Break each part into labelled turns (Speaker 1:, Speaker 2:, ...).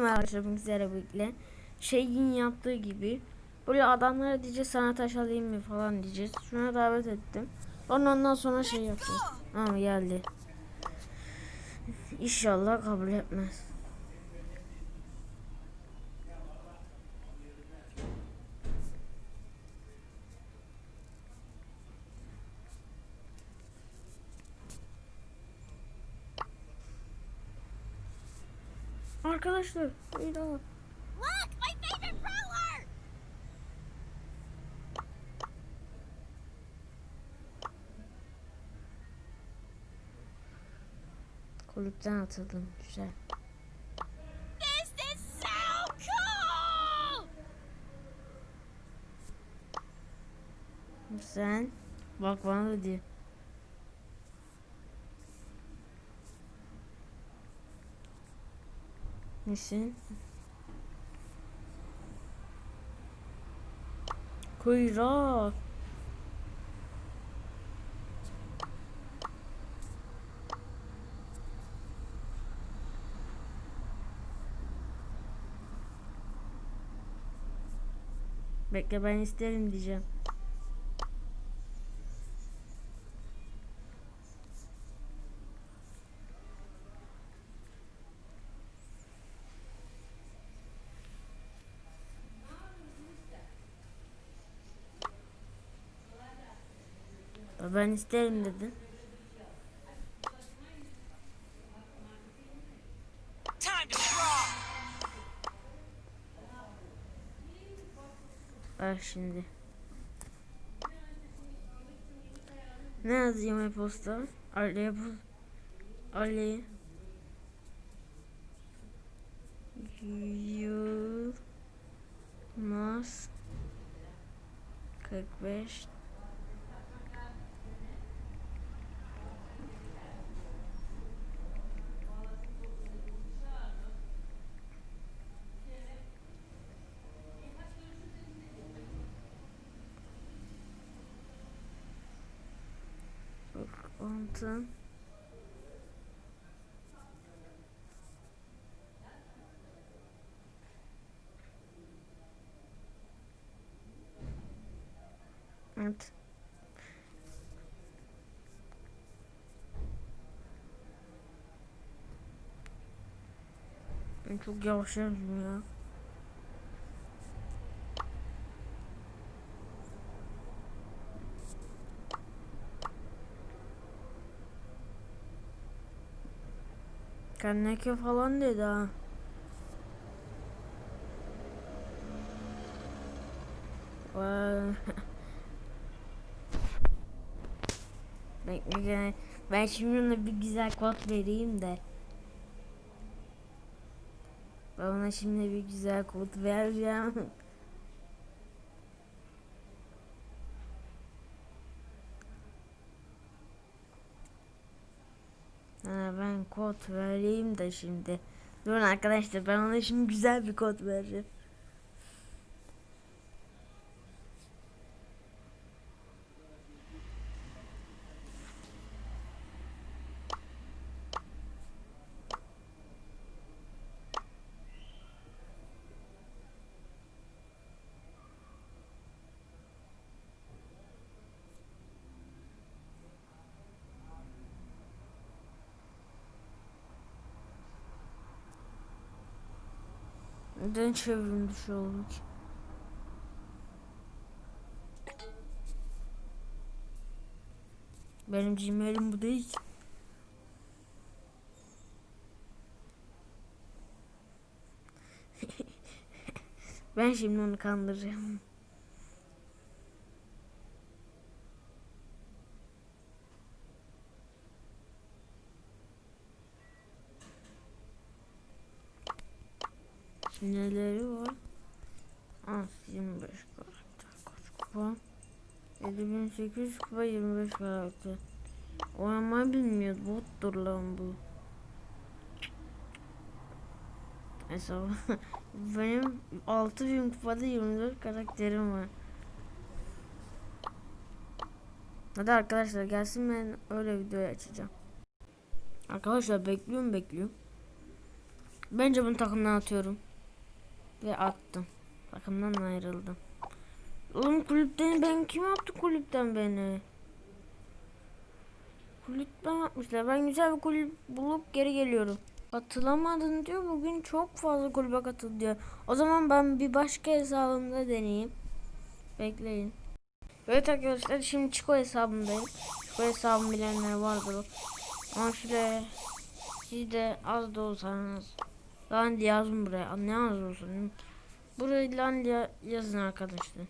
Speaker 1: Arkadaşlar bizlere birlikte şeyin yaptığı gibi böyle adamlara diyeceğiz sana taş alayım mı falan diyeceğiz. Şuna davet ettim. Ondan sonra şey yapacağız. Ama geldi. İnşallah kabul etmez. Arkadaşlar, bir daha.
Speaker 2: Look, my favorite brawler!
Speaker 1: Kulüpten atıldım. Güzel.
Speaker 2: This is so cool!
Speaker 1: Sen bak bana da diyor. Nesin? Kuyrak. Bekle ben isterim diyeceğim. Ben isterim dedin. Bak şimdi. Ne yazayım e-posta? Ali bu Ali Yılmaz 45 Altın Evet. Çok yavaş ya. Kanneke falan dedi ha. Bekle ben şimdi ona bir güzel kod vereyim de. Ben ona şimdi bir güzel kod vereceğim. Ha, ben kod vereyim de şimdi. Durun arkadaşlar ben ona şimdi güzel bir kod vereceğim. Neden çevrim dışı olduk? Benim Gmail'im bu değil ben şimdi onu kandıracağım. Neleri var? Az 25 karakter kaç kupa? 7800 kupa 25 karakter. Oynamayı bilmiyor bottur lan bu. Mesela benim 6000 kupada 24 karakterim var. Hadi arkadaşlar gelsin ben öyle video açacağım. Arkadaşlar bekliyorum bekliyorum. Bence bunu takımdan atıyorum. Ve attım. Takımdan ayrıldım. Oğlum kulüpten ben kim attı kulüpten beni? Kulüpten atmışlar. Ben güzel bir kulüp bulup geri geliyorum. Katılamadın diyor. Bugün çok fazla kulübe katıldı diyor. O zaman ben bir başka hesabımda deneyeyim. Bekleyin. Evet arkadaşlar şimdi Çiko hesabındayım. Çiko hesabımı bilenler vardır. Ama şöyle siz de az da olsanız lan yazın buraya. Ne az olsun. Buraya lan diye yazın arkadaşlar.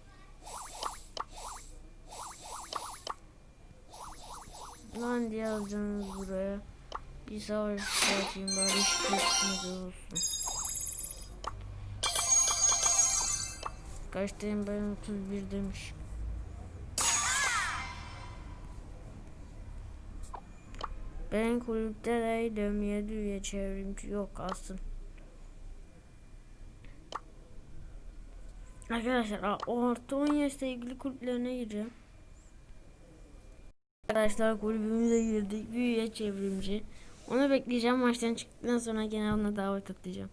Speaker 1: Lan diye yazacaksınız buraya. Bir savaş çıkartayım bari hiç olsun. Kaçtayım ben 31 demiş. Ben kulüpteydim 7 üye çevrimci yok aslında. Arkadaşlar a- o artı 10 yaşla ilgili kulüplerine gireceğim. Arkadaşlar kulübümüze girdik. Bir üye çevrimci. Onu bekleyeceğim. Maçtan çıktıktan sonra gene ona davet atacağım.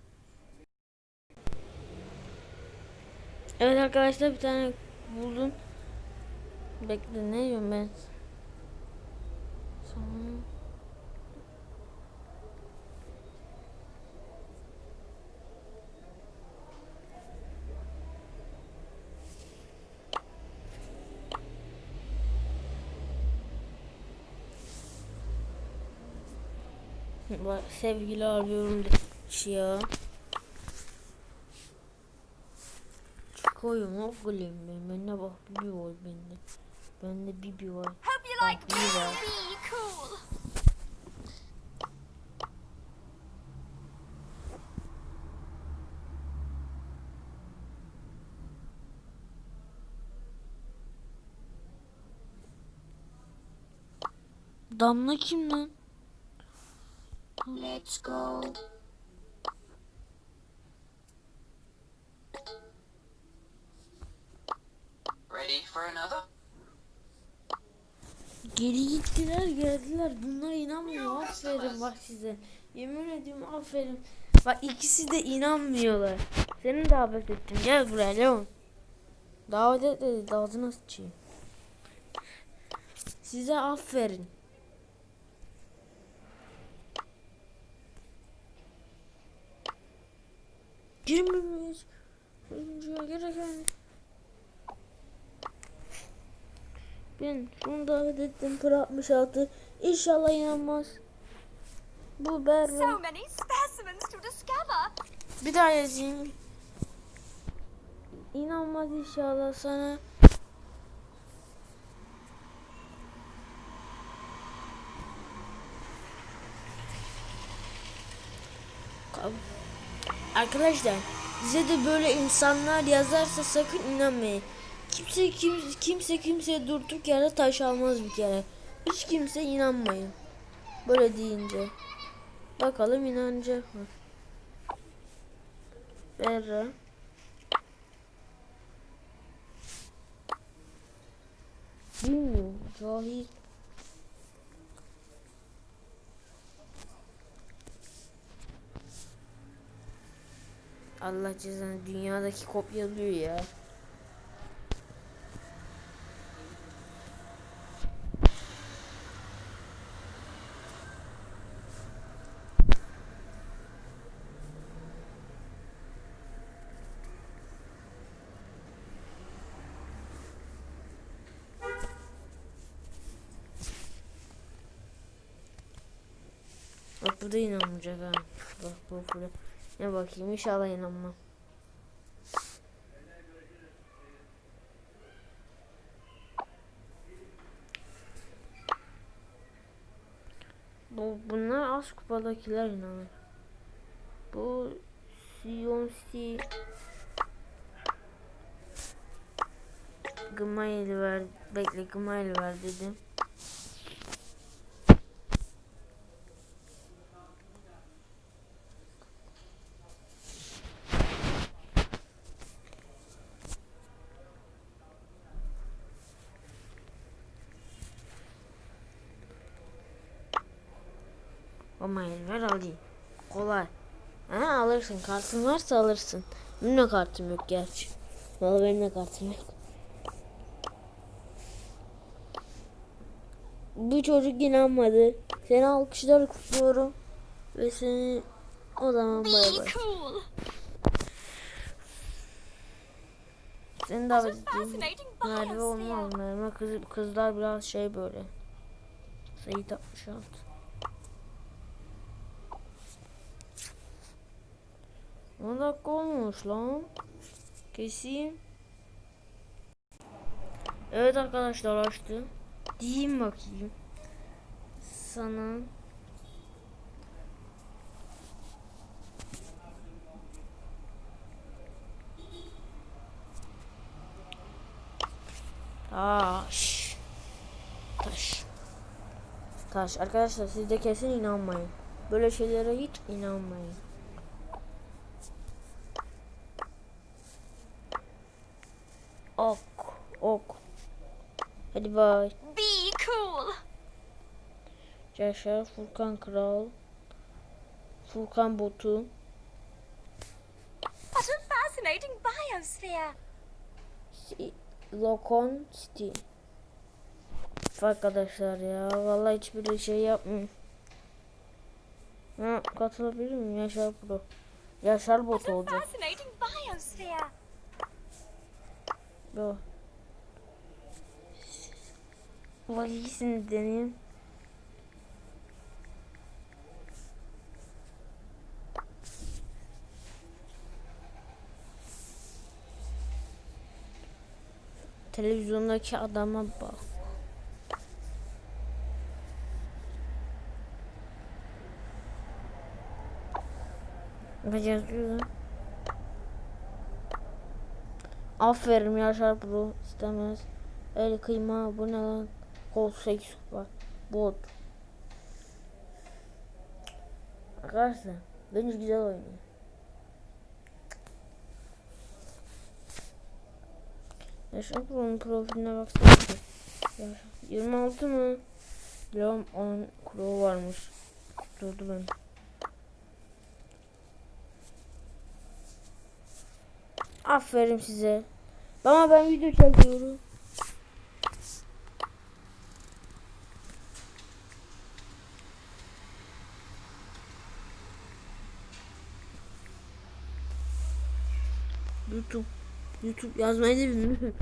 Speaker 1: Evet arkadaşlar bir tane buldum. Bekle ne diyorum ben? Sonra... sevgili arıyorum demiş ya. Çıkıyorum o gülüm ben. Bende bak bir var bende. Bende Bibi var. Bak bir var. Damla kim lan?
Speaker 2: Let's go.
Speaker 3: Ready for another?
Speaker 1: Geri gittiler geldiler. Bunlara inanmıyor. Aferin bak size. Yemin ediyorum aferin. Bak ikisi de inanmıyorlar. Seni davet ettim. Gel buraya Leon. Davet et dedi. Ağzına sıçayım. Size aferin. Girmemiş. Oyuncuya gereken. Ben şunu davet ettim. Pro 66. İnşallah inanmaz. Bu
Speaker 2: discover.
Speaker 1: Bir daha yazayım. İnanmaz inşallah sana. Kab- Arkadaşlar size de böyle insanlar yazarsa sakın inanmayın. Kimse kim, kimse kimseye durduk yere taş almaz bir kere. Hiç kimse inanmayın. Böyle deyince. Bakalım inanacak mı? Berra. Bilmiyorum. Cahil. Allah cezanı dünyadaki kopyalıyor ya. Bu da inanmayacak ha. Bak bu burada. Ne bakayım inşallah inanmam. Bu bunlar az kupadakiler inanır. Bu Siyonsi Gmail ver bekle Gmail ver dedim. Gmail ver alayım. Kolay. Ha alırsın. Kartın varsa alırsın. Benim de kartım yok gerçi. Vallahi benim de kartım yok. Bu çocuk inanmadı. Seni alkışlar kutluyorum. Ve seni o zaman bay bay. Seni davet edeyim. Merve olmaz Merve kız, kızlar biraz şey böyle. Sayı 66. On dakika olmuş lan. Keseyim. Evet arkadaşlar açtı. Diyeyim bakayım. Sana Taş. Taş. Taş. Arkadaşlar siz de kesin inanmayın. Böyle şeylere hiç inanmayın. Ok. Ok. Hadi bay.
Speaker 2: Be cool.
Speaker 1: Yaşar Furkan Kral. Furkan Botu.
Speaker 2: What a fascinating biosphere.
Speaker 1: Si- Lokon City. Arkadaşlar ya vallahi hiçbir şey yapmıyor. Ha, katılabilir miyim Yaşar Pro? Yaşar bot olacak. Yo. Vahisini deneyeyim. Televizyondaki adama bak. Ne yazıyor lan? Aferin Yaşar Pro istemez. El kıyma bu ne lan? Kol 8 var. Bot. Arkadaşlar bence güzel oynuyor. Yaşar Pro'nun profiline baksana. Yaşar. 26 mı? Biliyorum 10 kuro varmış. Durdu ben. Aferin size. Ama ben video çekiyorum. YouTube. YouTube yazmayı da bilmiyorum.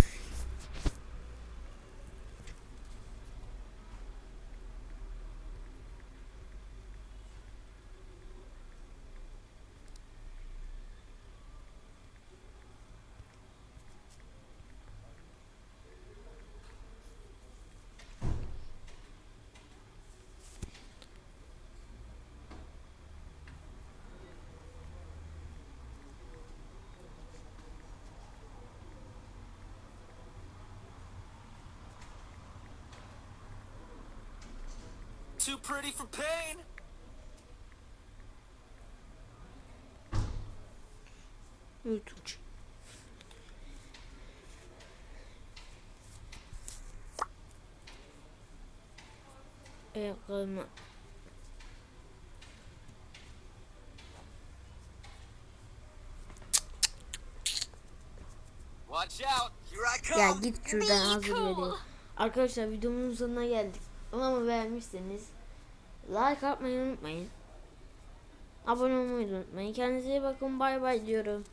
Speaker 4: Too pretty for pain. I come.
Speaker 1: Ya git şuradan hazır
Speaker 2: cool.
Speaker 1: veriyor. Arkadaşlar videomun sonuna geldik. Ama beğenmişseniz like atmayı unutmayın. Abone olmayı unutmayın. Kendinize iyi bakın. Bay bay diyorum.